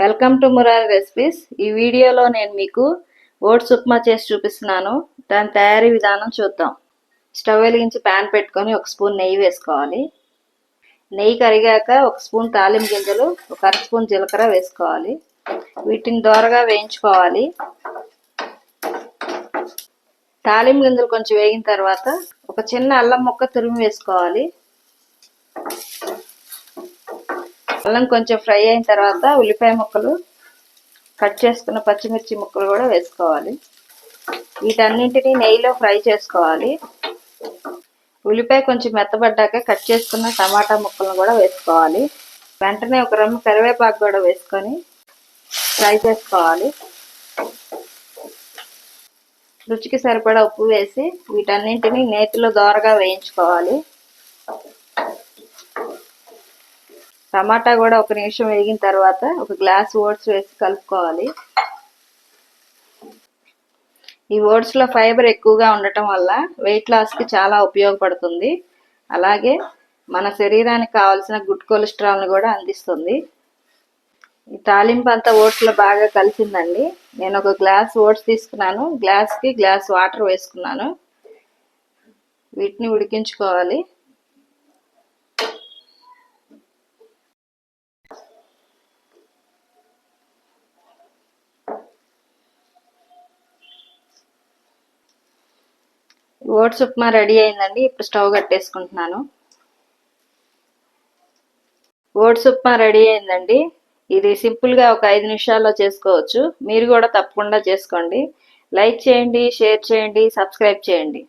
Welcome to Murari recipes ఈ వీడియోలో నేను మీకు ఓట్స్ ఉప్మా చేసి చూపిస్తున్నాను. దాని తయారీ విధానం చూద్దాం. స్టవ్ వెలిగించి ప్యాన్ పెట్టుకొని ఒక స్పూన్ నెయ్యి వేసుకోవాలి. నెయ్యి కరిగాక ఒక స్పూన్ తాలింపు గింజలు ఒక అర స్పూన్ జీలకర్ర వేసుకోవాలి. వీటిని దోరగా వేయించుకోవాలి. తాలిం గింజలు కొంచెం వేగిన తర్వాత ఒక చిన్న అల్లం ముక్క తురిమి వేసుకోవాలి. అల్లం కొంచెం ఫ్రై అయిన తర్వాత ఉల్లిపాయ ముక్కలు కట్ చేసుకున్న పచ్చిమిర్చి ముక్కలు కూడా వేసుకోవాలి. వీటన్నింటినీ నెయ్యిలో ఫ్రై చేసుకోవాలి. ఉల్లిపాయ కొంచెం మెత్తబడ్డాక కట్ చేసుకున్న టమాటా ముక్కలను కూడా వేసుకోవాలి. వెంటనే ఒక రమ్మ కరివేపాకు కూడా వేసుకొని ఫ్రై చేసుకోవాలి. రుచికి సరిపడా ఉప్పు వేసి వీటన్నింటినీ నేతిలో దోరగా వేయించుకోవాలి. టమాటా కూడా ఒక నిమిషం వేగిన తర్వాత ఒక గ్లాస్ ఓట్స్ వేసి కలుపుకోవాలి. ఈ ఓట్స్లో ఫైబర్ ఎక్కువగా ఉండటం వల్ల వెయిట్ లాస్కి చాలా ఉపయోగపడుతుంది. అలాగే మన శరీరానికి కావాల్సిన గుడ్ కొలెస్ట్రాల్ని కూడా అందిస్తుంది. ఈ తాలింపు అంతా ఓట్స్లో బాగా కలిసిందండి. నేను ఒక గ్లాస్ ఓట్స్ తీసుకున్నాను. గ్లాస్కి గ్లాస్ వాటర్ వేసుకున్నాను. వీటిని ఉడికించుకోవాలి. ఓట్స్ ఉప్మా రెడీ అయిందండి. ఇప్పుడు స్టవ్ కట్టేసుకుంటున్నాను. ఓట్స్ ఉప్మా రెడీ అయిందండి. ఇది సింపుల్గా ఒక ఐదు నిమిషాల్లో చేసుకోవచ్చు. మీరు కూడా తప్పకుండా చేసుకోండి. లైక్ చేయండి షేర్ చేయండి సబ్స్క్రైబ్ చేయండి.